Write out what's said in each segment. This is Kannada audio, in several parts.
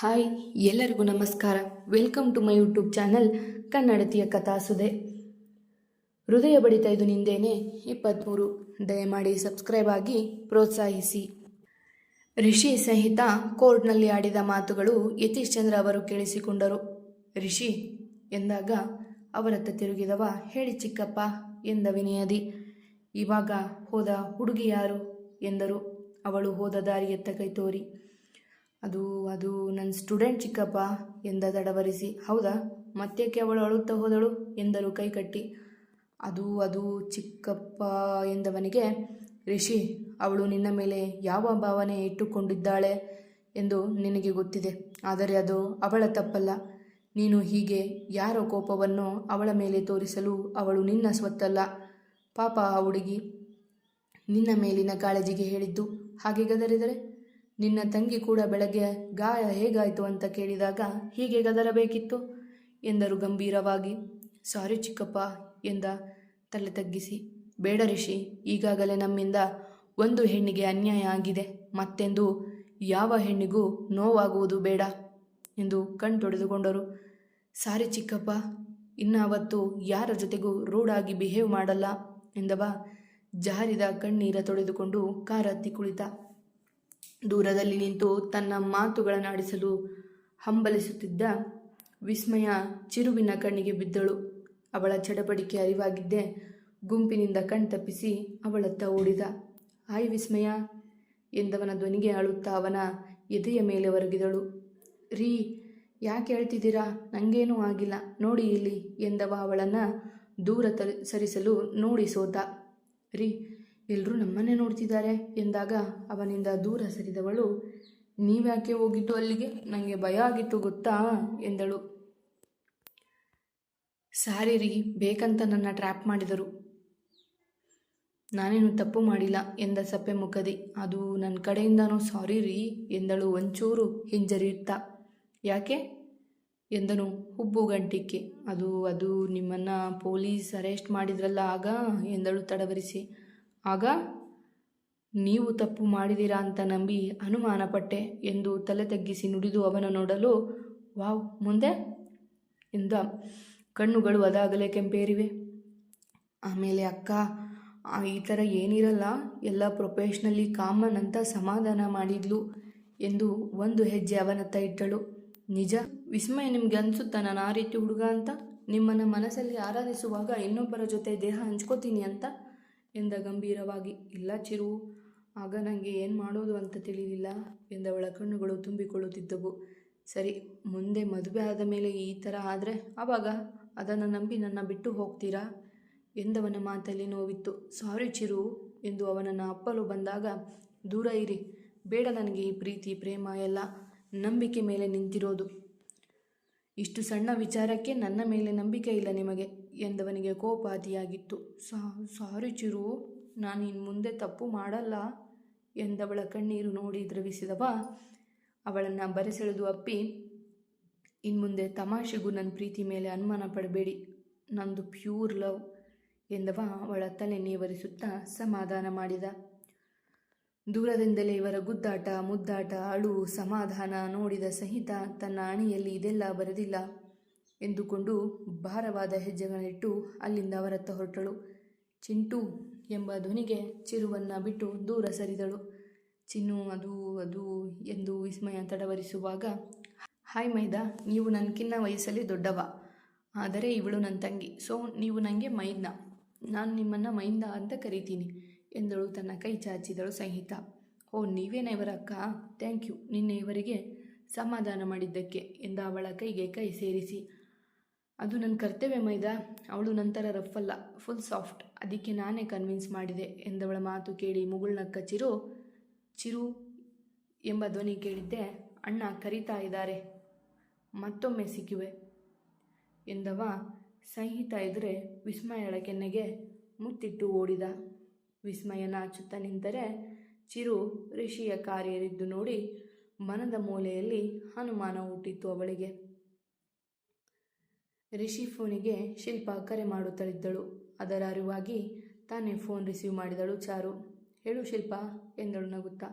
ಹಾಯ್, ಎಲ್ಲರಿಗೂ ನಮಸ್ಕಾರ. Welcome to my YouTube channel ಕನ್ನಡತಿಯ ಕಥಾಸುದೆ ಹೃದಯ ಬಡಿತ ಇದು ನಿಂದೇನೆ. ಇಪ್ಪತ್ತ್ಮೂರು ದಯಮಾಡಿ ಸಬ್ಸ್ಕ್ರೈಬ್ ಆಗಿ ಪ್ರೋತ್ಸಾಹಿಸಿ. ರಿಷಿ ಸಹಿತ ಕೋರ್ಟ್ನಲ್ಲಿ ಆಡಿದ ಮಾತುಗಳು ಯತೀಶ್ ಚಂದ್ರ ಅವರು ಕೇಳಿಸಿಕೊಂಡರು. ರಿಷಿ, ಎಂದಾಗ ಅವರತ್ತ ತಿರುಗಿದವ. ಹೇಳಿ ಚಿಕ್ಕಪ್ಪ, ಎಂದ ವಿನಯದಿ. ಇವಾಗ ಹೋದ ಹುಡುಗಿ ಯಾರು? ಎಂದರು. ಅವಳು ಹೋದ ದಾರಿಯತ್ತ ಕೈ ತೋರಿ. ಅದು ಅದು ನನ್ನ ಸ್ಟೂಡೆಂಟ್ ಚಿಕ್ಕಪ್ಪ ಎಂದ ತಡವರಿಸಿ. ಹೌದಾ? ಮತ್ತೇಕೆ ಅವಳು ಅಳುತ್ತಾ ಹೋದಳು? ಎಂದರು ಕೈಕಟ್ಟಿ ಅದು ಅದು ಚಿಕ್ಕಪ್ಪ ಎಂದವನಿಗೆ, ರಿಷಿ, ಅವಳು ನಿನ್ನ ಮೇಲೆ ಯಾವ ಭಾವನೆ ಇಟ್ಟುಕೊಂಡಿದ್ದಾಳೆ ಎಂದು ನಿನಗೆ ಗೊತ್ತಿದೆ. ಆದರೆ ಅದು ಅವಳ ತಪ್ಪಲ್ಲ. ನೀನು ಹೀಗೆ ಯಾರ ಕೋಪವನ್ನು ಅವಳ ಮೇಲೆ ತೋರಿಸಲು ಅವಳು ನಿನ್ನ ಸ್ವತ್ತಲ್ಲ. ಪಾಪ ಆ ಹುಡುಗಿ ನಿನ್ನ ಮೇಲಿನ ಕಾಳಜಿಗೆ ಹೇಳಿದ್ದು. ಹಾಗೆ ಗದರಿದರೆ? ನಿನ್ನ ತಂಗಿ ಕೂಡ ಬೆಳಗ್ಗೆ ಗಾಯ ಹೇಗಾಯಿತು ಅಂತ ಕೇಳಿದಾಗ ಹೀಗೆ ಗದರಬೇಕಿತ್ತು? ಎಂದರು ಗಂಭೀರವಾಗಿ. ಸಾರಿ ಚಿಕ್ಕಪ್ಪ ಎಂದ. ತಲೆ ತಗ್ಗಿಸಿ. ಬೇಡ ರಿಷಿ, ಈಗಾಗಲೇ ನಮ್ಮಿಂದ ಒಂದು ಹೆಣ್ಣಿಗೆ ಅನ್ಯಾಯ ಆಗಿದೆ. ಮತ್ತೆಂದು ಯಾವ ಹೆಣ್ಣಿಗೂ ನೋವಾಗುವುದು ಬೇಡ ಎಂದು ಕಣ್ತೊಡೆದುಕೊಂಡರು. ಸಾರಿ ಚಿಕ್ಕಪ್ಪ, ಇನ್ನಾವತ್ತು ಯಾರ ಜೊತೆಗೂ ರೂಢಾಗಿ ಬಿಹೇವ್ ಮಾಡಲ್ಲ ಎಂದವ. ಜಾರಿದ ಕಣ್ಣೀರ ತೊಡೆದುಕೊಂಡು ಕಾರತ್ತಿ ಕುಳಿತ. ದೂರದಲ್ಲಿ ನಿಂತು ತನ್ನ ಮಾತುಗಳನ್ನಾಡಿಸಲು ಹಂಬಲಿಸುತ್ತಿದ್ದ ವಿಸ್ಮಯ ಚಿರುವಿನ ಕಣ್ಣಿಗೆ ಬಿದ್ದಳು. ಅವಳ ಚಡಪಡಿಕೆ ಅರಿವಾಗಿದ್ದೆ ಗುಂಪಿನಿಂದ ಕಣ್ತಪ್ಪಿಸಿ ಅವಳತ್ತ ಓಡಿದ. ಹಾಯ್ ವಿಸ್ಮಯ, ಎಂದವನ ಧ್ವನಿಗೆ ಅಳುತ್ತಾ ಅವನ ಎದೆಯ ಮೇಲೆ ಒರಗಿದಳು. ರೀ, ಯಾಕೆ ಹೇಳ್ತಿದ್ದೀರಾ ನನಗೇನೂ ಆಗಿಲ್ಲ. ನೋಡಿ ಇಲ್ಲಿ, ಎಂದವ ಅವಳನ್ನು ದೂರ ಸರಿಸಲು ನೋಡಿ ಸೋತ. ರೀ ಎಲ್ಲರೂ ನಮ್ಮನ್ನೇ ನೋಡ್ತಿದ್ದಾರೆ ಎಂದಾಗ ಅವನಿಂದ ದೂರ ಸರಿದವಳು, ನೀವ್ಯಾಕೆ ಹೋಗಿದ್ದು ಅಲ್ಲಿಗೆ? ನನಗೆ ಭಯ ಆಗಿತ್ತು ಗೊತ್ತಾ? ಎಂದಳು. ಸಾರಿ ರೀ, ಬೇಕಂತ ನನ್ನ ಟ್ರ್ಯಾಪ್ ಮಾಡಿದರು. ನಾನೇನು ತಪ್ಪು ಮಾಡಿಲ್ಲ, ಎಂದ ಸಪ್ಪೆ ಮುಖದಿ. ಅದು ನನ್ನ ಕಡೆಯಿಂದನೂ ಸಾರಿ ರೀ, ಎಂದಳು ಒಂಚೂರು ಹಿಂಜರಿಯುತ್ತಾ. ಯಾಕೆ? ಎಂದನು ಹುಬ್ಬು ಗಂಟಿಕ್ಕೆ ಅದು ಅದು ನಿಮ್ಮನ್ನು ಪೊಲೀಸ್ ಅರೆಸ್ಟ್ ಮಾಡಿದ್ರಲ್ಲ ಆಗ, ಎಂದಳು ತಡವರಿಸಿ. ಆಗ, ನೀವು ತಪ್ಪು ಮಾಡಿದಿರಾ ಅಂತ ನಂಬಿ ಅನುಮಾನಪಟ್ಟೆ ಎಂದು ತಲೆ ತಗ್ಗಿಸಿ ನುಡಿದು ಅವನ ನೋಡಲು, ವಾವ್, ಮುಂದೆ? ಎಂದ. ಕಣ್ಣುಗಳು ಅದಾಗಲೇ ಕೆಂಪೇರಿವೆ. ಆಮೇಲೆ, ಅಕ್ಕ ಈ ಥರ ಏನಿರಲ್ಲ, ಎಲ್ಲ ಪ್ರೊಫೆಷ್ನಲಿ ಕಾಮನ್ ಅಂತ ಸಮಾಧಾನ ಮಾಡಿದ್ಲು ಎಂದು ಒಂದು ಹೆಜ್ಜೆ ಅವನತ್ತ ಇಟ್ಟಳು. ನಿಜ? ವಿಸ್ಮಯ ನಿಮಗೆ ಅನಿಸುತ್ತಾ ನಾನು ಆ ರೀತಿ ಹುಡುಗ ಅಂತ? ನಿಮ್ಮನ್ನು ಮನಸ್ಸಲ್ಲಿ ಆರಾಧಿಸುವಾಗ ಇನ್ನೊಬ್ಬರ ಜೊತೆ ದೇಹ ಹಂಚ್ಕೋತೀನಿ ಅಂತ? ಎಂದ ಗಂಭೀರವಾಗಿ, ಇಲ್ಲ ಚಿರು, ಆಗ ನನಗೆ ಏನು ಮಾಡೋದು ಅಂತ ತಿಳಿಲಿಲ್ಲ ಎಂದವಳ ಕಣ್ಣುಗಳು ತುಂಬಿಕೊಳ್ಳುತ್ತಿದ್ದವು. ಸರಿ, ಮುಂದೆ ಮದುವೆ ಆದ ಮೇಲೆ ಈ ಥರ ಆದರೆ ಆವಾಗ ಅದನ್ನು ನಂಬಿ ನನ್ನ ಬಿಟ್ಟು ಹೋಗ್ತೀರಾ? ಎಂದವನ ಮಾತಲ್ಲಿ ನೋವಿತ್ತು. ಸಾರಿ ಚಿರು, ಎಂದು ಅವನನ್ನು ಅಪ್ಪಲು ಬಂದಾಗ, ದೂರ ಇರಿ, ಬೇಡ ನನಗೆ ಈ ಪ್ರೀತಿ, ಪ್ರೇಮ ಎಲ್ಲ ನಂಬಿಕೆ ಮೇಲೆ ನಿಂತಿರೋದು. ಇಷ್ಟು ಸಣ್ಣ ವಿಚಾರಕ್ಕೆ ನನ್ನ ಮೇಲೆ ನಂಬಿಕೆ ಇಲ್ಲ ನಿಮಗೆ. ಎಂದವನಿಗೆ ಕೋಪಾದಿಯಾಗಿತ್ತು. ಸಾರಿ ಚಿರು, ನಾನು ಇನ್ನು ಮುಂದೆ ತಪ್ಪು ಮಾಡಲ್ಲ ಎಂದವಳ ಕಣ್ಣೀರು ನೋಡಿ ದ್ರವಿಸಿದವ. ಅವಳನ್ನು ಬರೆಸೆಳೆದು ಅಪ್ಪಿ ಇನ್ನು ಮುಂದೆ ತಮಾಷೆಗೂ ನನ್ನ ಪ್ರೀತಿ ಮೇಲೆ ಅನುಮಾನ ಪಡಬೇಡಿ, ನಂದು ಪ್ಯೂರ್ ಲವ್ ಎಂದವ ಅವಳ ತಲೆ ನೇವರಿಸುತ್ತಾ ಸಮಾಧಾನ ಮಾಡಿದ. ದೂರದಿಂದಲೇ ಇವರ ಗುದ್ದಾಟ, ಮುದ್ದಾಟ, ಅಳು, ಸಮಾಧಾನ ನೋಡಿದ ಸಹಿತ ತನ್ನ ಅಣಿಯಲ್ಲಿ ಇದೆಲ್ಲ ಬರೆದಿಲ್ಲ. ಎಂದುಕೊಂಡು ಭಾರವಾದ ಹೆಜ್ಜೆಗಳಿಟ್ಟು ಅಲ್ಲಿಂದ ಅವರತ್ತ ಹೊರಟಳು. ಚಿಂಟು ಎಂಬ ಧ್ವನಿಗೆ ಚಿರುವನ್ನು ಬಿಟ್ಟು ದೂರ ಸರಿದಳು. ಚಿನ್ನು, ಅದು ಅದು ಎಂದು ವಿಸ್ಮಯ ತಡವರಿಸುವಾಗ, ಹಾಯ್ ಮೈದಾ, ನೀವು ನನಗಿನ್ನ ವಯಸ್ಸಲ್ಲಿ ದೊಡ್ಡವ. ಆದರೆ ಇವಳು ನನ್ನ ತಂಗಿ. ಸೊ, ನೀವು ನನಗೆ ಮೈದ್ನ. ನಾನು ನಿಮ್ಮನ್ನು ಮೈಂದ ಅಂತ ಕರಿತೀನಿ ಎಂದಳು ತನ್ನ ಕೈ ಚಾಚಿದಳು ಸಂಹಿತ. ಓ, ನೀವೇನ ಇವರ ಥ್ಯಾಂಕ್ ಯು. ನಿನ್ನೆ ಇವರಿಗೆ ಸಮಾಧಾನ ಮಾಡಿದ್ದಕ್ಕೆ ಎಂದ ಅವಳ ಕೈಗೆ ಕೈ ಸೇರಿಸಿ. ಅದು ನನ್ನ ಕರ್ತವ್ಯ ಮೈದಾ. ಅವಳು ನಂತರ ರಫ್ಫಲ್ಲ ಫುಲ್ ಸಾಫ್ಟ್ ಅದಕ್ಕೆ ನಾನೇ ಕನ್ವಿನ್ಸ್ ಮಾಡಿದೆ ಎಂದವಳ ಮಾತು ಕೇಳಿ ಮುಗುಳ್ನಕ್ಕ ಚಿರು ಚಿರು ಎಂಬ ಧ್ವನಿ ಕೇಳಿದ್ದೆ. ಅಣ್ಣ ಕರೀತಾ ಇದ್ದಾರೆ. ಮತ್ತೊಮ್ಮೆ ಸಿಕ್ಕುವೆ ಎಂದವ ಸಂಹಿತ ಎದುರೆ ವಿಸ್ಮಯಳ ಕೆನ್ನೆಗೆ ಮುತ್ತಿಟ್ಟು ಓಡಿದ. ವಿಸ್ಮಯ ನಾಚುತ್ತ ನಿಂತರೆ ಚಿರು ಋಷಿಯ ಕಾರ್ಯರಿದ್ದು ನೋಡಿ ಮನದ ಮೂಲೆಯಲ್ಲಿ ಅನುಮಾನ ಹುಟ್ಟಿತ್ತು ಅವಳಿಗೆ. ರಿಷಿ ಫೋನಿಗೆ ಶಿಲ್ಪ ಕರೆ ಮಾಡುತ್ತಲಿದ್ದಳು. ಅದರ ಅರಿವಾಗಿ ತಾನೇ ಫೋನ್ ರಿಸೀವ್ ಮಾಡಿದಳು ಚಾರು. ಹೇಳು ಶಿಲ್ಪ, ಎಂದಳು ನಗುತ್ತಾ.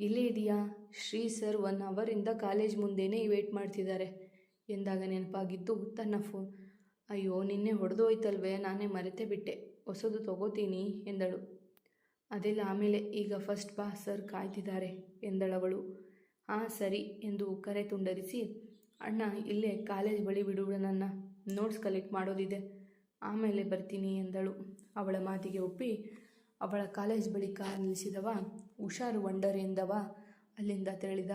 ಇಲ್ಲೇ ಇದೆಯಾ? ಶ್ರೀ ಸರ್ ಒನ್ ಅವರಿಂದ ಕಾಲೇಜ್ ಮುಂದೆನೇ ವೇಟ್ ಮಾಡ್ತಿದ್ದಾರೆ, ಎಂದಾಗ ನೆನಪಾಗಿದ್ದು ತನ್ನ ಫೋನ್. ಅಯ್ಯೋ, ನಿನ್ನೆ ಹೊಡೆದೋಯ್ತಲ್ವೇ? ನಾನೇ ಮರೆತೇ ಬಿಟ್ಟೆ. ಹೊಸದು ತಗೋತೀನಿ, ಎಂದಳು. ಅದೆಲ್ಲ ಆಮೇಲೆ. ಈಗ ಫಸ್ಟ್ ಬಾ ಸರ್ ಕಾಯ್ತಿದ್ದಾರೆ, ಎಂದಳವಳು. ಹಾಂ, ಸರಿ, ಎಂದು ಕರೆ ತುಂಡರಿಸಿ ಅಣ್ಣ, ಇಲ್ಲೇ ಕಾಲೇಜ್ ಬಳಿ ಬಿಡುವ ನನ್ನ ನೋಟ್ಸ್ ಕಲೆಕ್ಟ್ ಮಾಡೋದಿದೆ. ಆಮೇಲೆ ಬರ್ತೀನಿ ಎಂದಳು. ಅವಳ ಮಾತಿಗೆ ಒಪ್ಪಿ, ಅವಳ ಕಾಲೇಜ್ ಬಳಿ ಕಾರ್ ನಿಲ್ಲಿಸಿದವ. ಹುಷಾರು ವಂಡರ್ ಎಂದವ. ಅಲ್ಲಿಂದ ತೆರಳಿದ.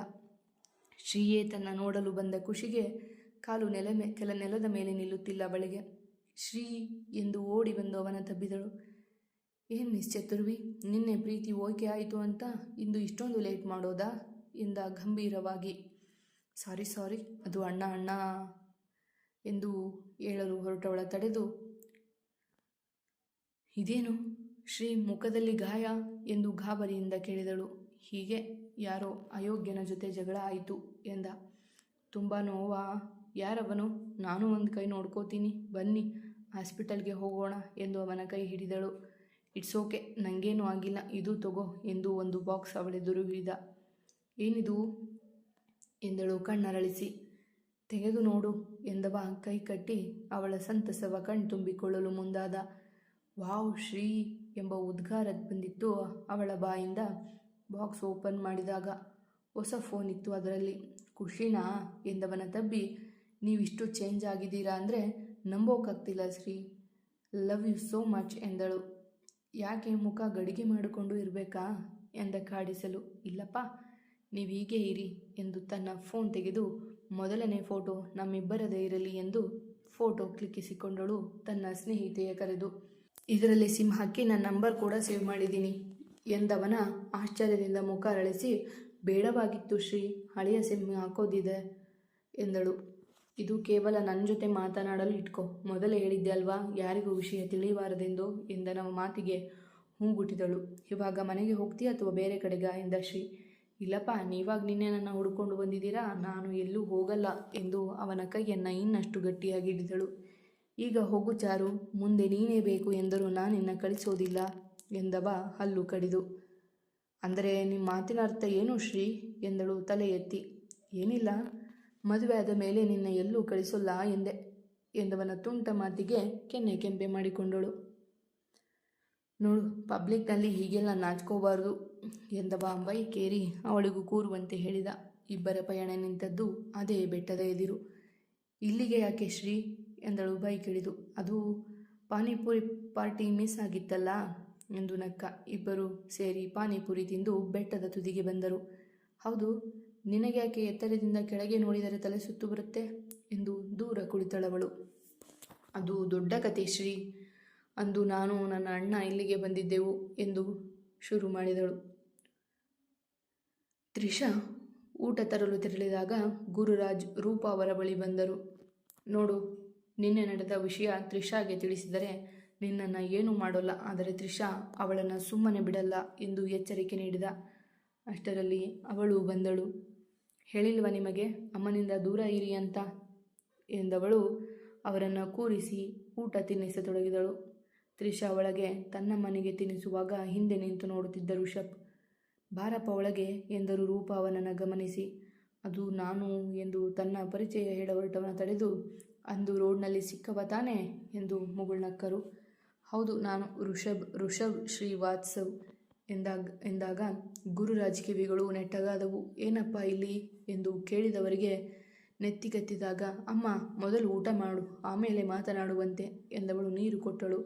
ಶ್ರೀಯೇ, ತನ್ನ ನೋಡಲು ಬಂದ ಖುಷಿಗೆ ಕಾಲು ನೆಲ ಮೇ, ಕೆಲ ನೆಲದ ಮೇಲೆ ನಿಲ್ಲುತ್ತಿಲ್ಲ ಅವಳಿಗೆ. ಶ್ರೀ ಎಂದು ಓಡಿ ಬಂದು ಅವನ ತಬ್ಬಿದಳು. ಏನು ಮಿಸ್ ಚತುರ್ವಿ ನಿನ್ನೆ ಪ್ರೀತಿ ಓಕೆ ಆಯಿತು ಅಂತ ಇಂದು ಇಷ್ಟೊಂದು ಲೇಟ್ ಮಾಡೋದಾ? ಎಂದ ಗಂಭೀರವಾಗಿ. ಸಾರಿ ಸಾರಿ, ಅದು ಅಣ್ಣ ಅಣ್ಣ ಎಂದು ಹೇಳಲು ಹೊರಟವಳ ತಡೆದು, ಇದೇನು? ಶ್ರೀ ಮುಖದಲ್ಲಿ ಗಾಯ? ಎಂದು ಗಾಬರಿಯಿಂದ ಕೇಳಿದಳು. ಹೀಗೆ? ಯಾರೋ ಅಯೋಗ್ಯನ ಜೊತೆ ಜಗಳ ಆಯಿತು? ಎಂದ. ತುಂಬ ನೋವಾ? ಯಾರವನು? ನಾನು ಒಂದು ಕೈ ನೋಡ್ಕೋತೀನಿ. ಬನ್ನಿ, ಹಾಸ್ಪಿಟಲ್ಗೆ ಹೋಗೋಣ ಎಂದು ಅವನ ಕೈ ಹಿಡಿದಳು. ಇಟ್ಸ್ ಓಕೆ ನನಗೇನೂ ಆಗಿಲ್ಲ. ಇದು ತಗೋ ಎಂದು ಒಂದು ಬಾಕ್ಸ್ ಅವಳೆದುರು ಹಿಡಿದ. ಏನಿದು? ಎಂದಳು ಕಣ್ಣರಳಿಸಿ. ತೆಗೆದು ನೋಡು ಎಂದವ ಕೈ ಕಟ್ಟಿ ಅವಳ ಸಂತಸವ ಕಣ್ತುಂಬಿಕೊಳ್ಳಲು ಮುಂದಾದ. ವಾವ್ ಶ್ರೀ ಎಂಬ ಉದ್ಗಾರ ಬಂದಿತ್ತು ಅವಳ ಬಾಯಿಂದ. ಬಾಕ್ಸ್ ಓಪನ್ ಮಾಡಿದಾಗ ಹೊಸ ಫೋನ್ ಇತ್ತು ಅದರಲ್ಲಿ. ಖುಷಿನಾ ಎಂದವನ ತಬ್ಬಿ, ನೀವಿಷ್ಟು ಚೇಂಜ್ ಆಗಿದ್ದೀರಾ ಅಂದರೆ ನಂಬೋಕ್ಕಾಗ್ತಿಲ್ಲ Shri. Love you so much ಎಂದಳು. ಯಾಕೆ ಮುಖ ಗಡಿಗೆ ಮಾಡಿಕೊಂಡು ಇರಬೇಕಾ ಎಂದ ಕಾಡಿಸಲು. ಇಲ್ಲಪ್ಪ ನೀವು ಹೀಗೆ ಇರಿ ಎಂದು ತನ್ನ ಫೋನ್ ತೆಗೆದು ಮೊದಲನೇ ಫೋಟೋ ನಮ್ಮಿಬ್ಬರದೇ ಇರಲಿ ಎಂದು ಫೋಟೋ ಕ್ಲಿಕ್ಕಿಸಿಕೊಂಡಳು ತನ್ನ ಸ್ನೇಹಿತೆಯ ಕರೆದು. ಇದರಲ್ಲಿ ಸಿಮ್ ಹಾಕಿ ನನ್ನ ನಂಬರ್ ಕೂಡ ಸೇವ್ ಮಾಡಿದ್ದೀನಿ ಎಂದವನ ಆಶ್ಚರ್ಯದಿಂದ ಮುಖ ಅರಳಿಸಿ, ಬೇಡವಾಗಿತ್ತು ಶ್ರೀ, ಹಳೆಯ ಸಿಮ್ ಹಾಕೋದಿದೆ ಎಂದಳು. ಇದು ಕೇವಲ ನನ್ನ ಜೊತೆ ಮಾತನಾಡಲು ಇಟ್ಕೋ. ಮೊದಲೇ ಹೇಳಿದ್ದೆ ಅಲ್ವಾ, ಯಾರಿಗೂ ವಿಷಯ ತಿಳಿಯಬಾರದೆಂದು ಎಂದನ ಮಾತಿಗೆ ಹೂಗುಟ್ಟಿದಳು. ಇವಾಗ ಮನೆಗೆ ಹೋಗ್ತೀಯ ಅಥವಾ ಬೇರೆ ಕಡೆಗ ಎಂದ ಶ್ರೀ. ಇಲ್ಲಪ್ಪ, ನೀವಾಗ ನಿನ್ನೆ ನನ್ನ ಹುಡ್ಕೊಂಡು ಬಂದಿದ್ದೀರಾ? ನಾನು ಎಲ್ಲೂ ಹೋಗಲ್ಲ ಎಂದು ಅವನ ಕೈಯನ್ನು ಇನ್ನಷ್ಟು ಗಟ್ಟಿಯಾಗಿ ಹಿಡಿದಳು. ಈಗ ಹೋಗು ಚಾರು, ಮುಂದೆ ನೀನೇ ಬೇಕು ಎಂದರೂ ನಿನ್ನ ಕಳಿಸೋದಿಲ್ಲ ಎಂದವ ಹಲ್ಲು ಕಡಿದು. ಅಂದರೆ ನಿಮ್ಮ ಮಾತಿನ ಅರ್ಥ ಏನು ಶ್ರೀ? ಎಂದಳು ತಲೆ ಎತ್ತಿ. ಏನಿಲ್ಲ, ಮದುವೆ ಆದ ಮೇಲೆ ನಿನ್ನ ಎಲ್ಲೂ ಕಳಿಸೋಲ್ಲ ಎಂದೆ ಎಂದವನ ತುಂಟ ಮಾತಿಗೆ ಕೆನ್ನೆ ಕೆಂಪೆ ಮಾಡಿಕೊಂಡಳು. ನೋಡು, ಪಬ್ಲಿಕ್ನಲ್ಲಿ ಹೀಗೆಲ್ಲ ನಾಚ್ಕೋಬಾರ್ದು. ಎಂದವ ಕೇರಿ ಅವಳಿಗೂ ಕೂರುವಂತೆ ಹೇಳಿದ. ಇಬ್ಬರ ಪಯಣ ನಿಂತದ್ದು ಅದೇ ಬೆಟ್ಟದ ಎದಿರು. ಇಲ್ಲಿಗೆ ಯಾಕೆ ಶ್ರೀ? ಎಂದಳು ಬೈಕ್ ಹಿಡಿದು ಅದು ಪಾನಿಪುರಿ ಪಾರ್ಟಿ ಮಿಸ್ ಆಗಿತ್ತಲ್ಲ? ಎಂದು ನಕ್ಕ. ಇಬ್ಬರು ಸೇರಿ ಪಾನಿಪುರಿ ತಿಂದು ಬೆಟ್ಟದ ತುದಿಗೆ ಬಂದರು. ಹೌದು, ನಿನಗ್ಯಾಕೆ ಎತ್ತರದಿಂದ ಕೆಳಗೆ ನೋಡಿದರೆ ತಲೆ ಸುತ್ತು ಬರುತ್ತೆ? ಎಂದು ದೂರ ಕುಳಿತಳವಳು. ಅದು ದೊಡ್ಡ ಕತೆ ಶ್ರೀ. ಅಂದು ನಾನು ನನ್ನ ಅಣ್ಣ ಇಲ್ಲಿಗೆ ಬಂದಿದ್ದೆವು ಎಂದು ಶುರು ಮಾಡಿದಳು. ತ್ರಿಷಾ ಊಟ ತರಲು ತೆರಳಿದಾಗ ಗುರುರಾಜ್ ರೂಪ ಅವರ ಬಳಿ ಬಂದರು. ನೋಡು, ನಿನ್ನೆ ನಡೆದ ವಿಷಯ ತ್ರಿಷಾಗೆ ತಿಳಿಸಿದರೆ ನಿನ್ನನ್ನು ಏನೂ ಮಾಡೋಲ್ಲ, ಆದರೆ ತ್ರಿಷಾ ಅವಳನ್ನು ಸುಮ್ಮನೆ ಬಿಡಲ್ಲ ಎಂದು ಎಚ್ಚರಿಕೆ ನೀಡಿದ. ಅಷ್ಟರಲ್ಲಿ ಅವಳು ಬಂದಳು. ಹೇಳಿಲ್ವ ನಿಮಗೆ, ಅಮ್ಮನಿಂದ ದೂರ ಇರಿ ಅಂತ? ಎಂದವಳು ಅವರನ್ನು ಕೂರಿಸಿ ಊಟ ತಿನ್ನಿಸತೊಡಗಿದಳು. ತ್ರಿಷಾ ಒಳಗೆ ತನ್ನ ಮನೆಗೆ ತಿನ್ನಿಸುವಾಗ ಹಿಂದೆ ನಿಂತು ನೋಡುತ್ತಿದ್ದ ಋಷಭ್ ಬಾರಪ್ಪ ಒಳಗೆ ಎಂದರು ರೂಪ ಅವನನ್ನು ಗಮನಿಸಿ. ಅದು ನಾನು ಎಂದು ತನ್ನ ಪರಿಚಯ ಹೇಳ ತಡೆದು, ಅಂದು ರೋಡ್ನಲ್ಲಿ ಸಿಕ್ಕವ ತಾನೆ ಎಂದು ಮುಗುಳ್ನಕ್ಕರು ಹೌದು, ನಾನು ಋಷಭ್ ಋಷಭ್ ಶ್ರೀವಾತ್ಸವ್ ಎಂದಾಗ ಎಂದಾಗ ಗುರುರಾಜ್ ಕಿವಿಗಳು ನೆಟ್ಟಗಾದವು. ಏನಪ್ಪ ಇಲ್ಲಿ ಎಂದು ಕೇಳಿದವರಿಗೆ ನೆತ್ತಿಗತ್ತಿದಾಗ ಅಮ್ಮ ಮೊದಲು ಊಟ ಮಾಡು, ಆಮೇಲೆ ಮಾತನಾಡುವಂತೆ ಎಂದವಳು ನೀರು ಕೊಟ್ಟಳು.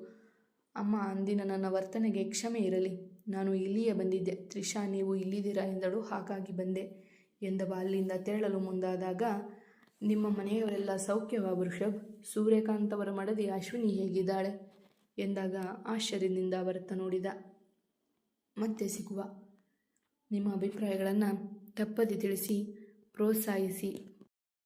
ಅಮ್ಮ ಅಂದಿನ ನನ್ನ ವರ್ತನೆಗೆ ಕ್ಷಮೆ ಇರಲಿ. ನಾನು ಇಲ್ಲಿಯೇ ಬಂದಿದ್ದೆ. ತ್ರಿಷಾ, ನೀವು ಇಲ್ಲಿದ್ದೀರಾ ಎಂದಳು. ಹಾಗಾಗಿ ಬಂದೆ ಎಂದವ ಅಲ್ಲಿಂದ ತೆರಳಲು ಮುಂದಾದಾಗ, ನಿಮ್ಮ ಮನೆಯವರೆಲ್ಲ ಸೌಖ್ಯವ ವೃಷಭ್? ಸೂರ್ಯಕಾಂತ್ ಅವರ ಮಡದಿ ಅಶ್ವಿನಿ ಹೇಗಿದ್ದಾಳೆ? ಎಂದಾಗ ಆಶ್ಚರ್ಯದಿಂದ ಅವರತ್ತ ನೋಡಿದ, ಮತ್ತೆ ಸಿಗುವ. ನಿಮ್ಮ ಅಭಿಪ್ರಾಯಗಳನ್ನು ತಪ್ಪದೆ ತಿಳಿಸಿ, ಪ್ರೋತ್ಸಾಹಿಸಿ.